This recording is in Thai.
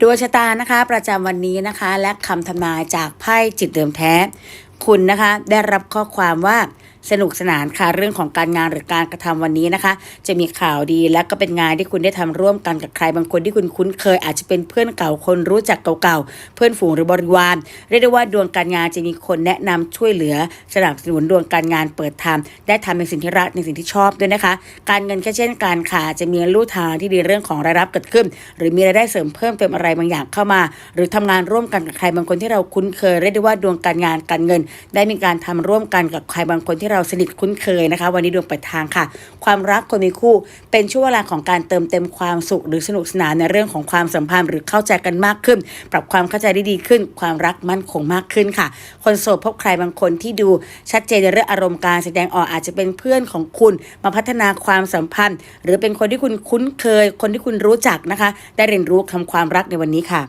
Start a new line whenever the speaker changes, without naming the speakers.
ดวงชะตานะคะ ประจำวันนี้นะคะ และคำทำนายจากไพ่จิตเดิมแท้ คุณนะคะ ได้รับข้อความว่า สนุกสนานค่ะเรื่องของการงานหรือการกระทำวันนี้นะคะ จะมีข่าวดีและก็เป็นงานที่คุณได้ทำร่วมกันกับใครบางคนที่คุณคุ้นเคยอาจจะเป็นเพื่อนเก่าคนรู้จักเก่าๆเพื่อนฝูงหรือบริวารเรียกได้ว่าดวงการงานจะมีคนแนะนำช่วยเหลือสนับสนุนดวงการงานเปิดทางได้ทำในสิ่งที่รักในสิ่งที่ชอบด้วยนะคะ การเงินก็เช่นกันค่ะจะมีลู่ทางที่ดีเรื่องของรายรับเกิดขึ้น หรือมีรายได้เสริมเพิ่มเติมอะไรบางอย่างเข้ามา หรือทำงานร่วมกันกับใครบางคนที่เราคุ้นเคยเรียกได้ว่าดวงการงานการเงิน ได้มีการทำร่วมกันกับใครบางคนที่เราสนิทคุ้นเคยนะคะ วันนี้ดวงเปิดทางค่ะ ความรักคนมีคู่เป็นช่วงเวลาของการเติมเต็มความสุข หรือสนุกสนานในเรื่องของความสัมพันธ์หรือเข้าใจกันมากขึ้น ปรับความเข้าใจได้ดีขึ้น ความรักมั่นคงมากขึ้นค่ะ คนโสดพบใครบางคนที่ดูชัดเจนในเรื่องอารมณ์การแสดงออกอาจจะเป็นเพื่อนของคุณ มาพัฒนาความสัมพันธ์ หรือเป็นคนที่คุณคุ้นเคย คนที่คุณรู้จักนะคะ ได้เรียนรู้คำความรักในวันนี้ค่ะ